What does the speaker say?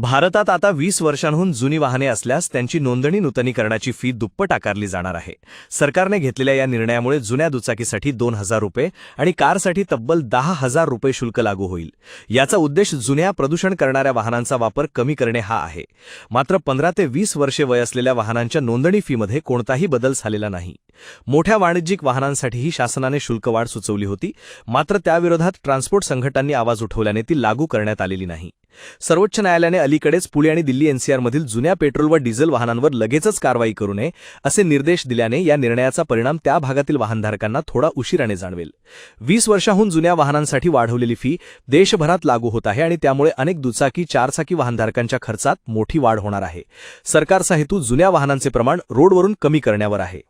भारतात आता वीस वर्षांहून जुनी वाहने असल्यास त्यांची नोंदणी नूतनीकरणाची फी दुप्पट आकारली जाणार आहे. सरकारने घेतलेल्या या निर्णयामुळे जुन्या दुचाकीसाठी दोन हजार रुपये आणि कारसाठी तब्बल दहा हजार रुपये शुल्क लागू होईल. याचा उद्देश जुन्या प्रदूषण करणाऱ्या वाहनांचा वापर कमी करणे हा आहे. मात्र पंधरा ते वीस वर्षे वय असलेल्या वाहनांच्या नोंदणी फीमध्ये कोणताही बदल झालेला नाही. मोठ्या वाणिज्यिक वाहनांसाठीही शासनाने शुल्कवाढ सुचवली होती. मात्र त्याविरोधात ट्रान्सपोर्ट संघटनांनी आवाज उठवल्याने ती लागू करण्यात आलेली नाही. सर्वोच्च न्यायालयाने अलीकडेच पुणे आणि दिल्ली एनसीआरमधील जुन्या पेट्रोल व डिझेल वाहनांवर लगेचच कारवाई करू नये असे निर्देश दिल्याने या निर्णयाचा परिणाम त्या भागातील वाहनधारकांना थोडा उशिराने जाणवेल. वीस वर्षाहून जुन्या वाहनांसाठी वाढवलेली फी देशभरात लागू होत आहे आणि त्यामुळे अनेक दुचाकी चारचाकी वाहनधारकांच्या खर्चात मोठी वाढ होणार आहे. सरकारचा हेतू जुन्या वाहनांचे प्रमाण रोडवरून कमी करण्यावर आहे.